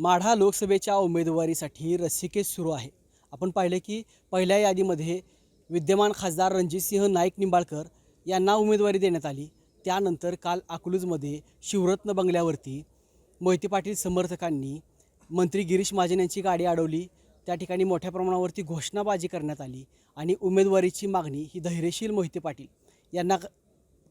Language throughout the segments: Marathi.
माढा लोकसभेच्या उमेदवारीसाठी रस्सीकेस सुरू आहे. आपण पाहिले की पहिल्या यादीमध्ये विद्यमान खासदार रणजितसिंह नाईक निंबाळकर यांना उमेदवारी देण्यात आली. त्यानंतर काल अकलूजमध्ये शिवरत्न बंगल्यावरती मोहिते पाटील समर्थकांनी मंत्री गिरीश महाजन यांची गाडी अडवली. त्या ठिकाणी मोठ्या प्रमाणावरती घोषणाबाजी करण्यात आली आणि उमेदवारीची मागणी ही धैर्यशील मोहिते पाटील यांना क-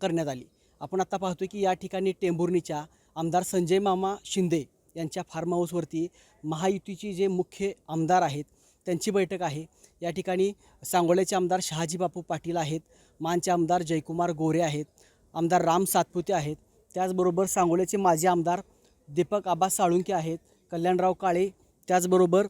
करण्यात आली. आपण आता पाहतो की या ठिकाणी टेंभुर्णीच्या आमदार संजय मामा शिंदे यांच्या फार्म हाऊसवरती महायुतीचे जे मुख्य आमदार आहेत त्यांची बैठक आहे. या ठिकाणी सांगोल्याचे आमदार शहाजी बापू पाटील आहेत मानचे आमदार जयकुमार गोरे आहेत आमदार राम सातपुते आहेत. त्याचबरोबर सांगोल्याचे माजी आमदार दीपक आबा साळुंके आहेत कल्याणराव काळे त्याचबरोबर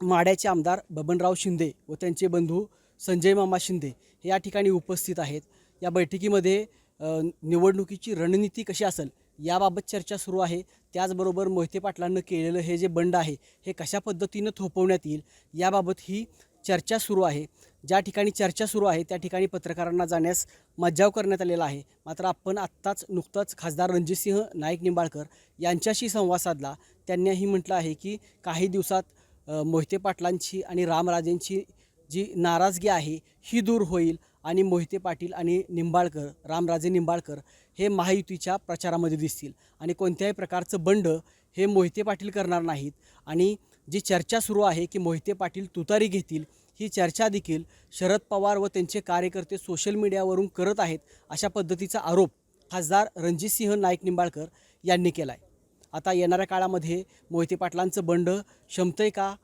माड्याचे आमदार बबनराव शिंदे व त्यांचे बंधू संजय मामा शिंदे हे या ठिकाणी उपस्थित आहेत. या बैठकीमध्ये निवडणुकीची रणनीती कशी असेल याबाबत चर्चा सुरू आहे. त्याचबरोबर मोहिते पाटलांनं केलेलं हे जे बंड आहे हे कशा पद्धतीनं थोपवण्यात येईल याबाबत ही चर्चा सुरू आहे. ज्या ठिकाणी चर्चा सुरू आहे त्या ठिकाणी पत्रकारांना जाण्यास मज्जाव करण्यात आलेला आहे. मात्र आपण आत्ताच नुकताच खासदार रणजितसिंह नाईक निंबाळकर यांच्याशी संवाद साधला. त्यांनीही म्हटलं आहे की काही दिवसात मोहिते पाटलांची आणि रामराजेंची जी नाराजगी आहे ही दूर होईल. आणि मोहिते पाटील आणि निंबाळकर रामराजे निंबाळकर हे महायुतीच्या प्रचारामध्ये दिसतील. आणि कोणत्याही प्रकारचं बंड हे मोहिते पाटील करणार नाहीत. आणि जी चर्चा सुरू आहे की मोहिते पाटील तुतारी घेतील ही चर्चा देखील शरद पवार व त्यांचे कार्यकर्ते सोशल मीडियावरून करत आहेत अशा पद्धतीचा आरोप खासदार रणजितसिंह नाईक निंबाळकर यांनी केला आहे आता येणाऱ्या काळामध्ये मोहिते पाटलांचं बंड शमतंय का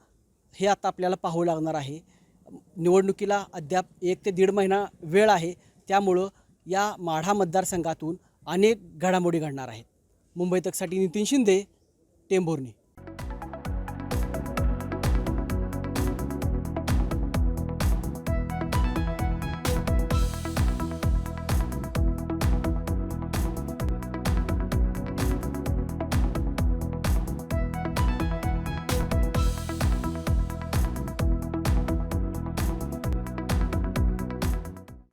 हे आता आपल्याला पाहावं लागणार आहे. निवडणुकीला अद्याप एक ते दीड महिना वेळ आहे. त्यामुळं या माढा मतदारसंघातून अनेक घडामोडी घडणार आहेत. मुंबई तकसाठी नितीन शिंदे टेंभुर्णी.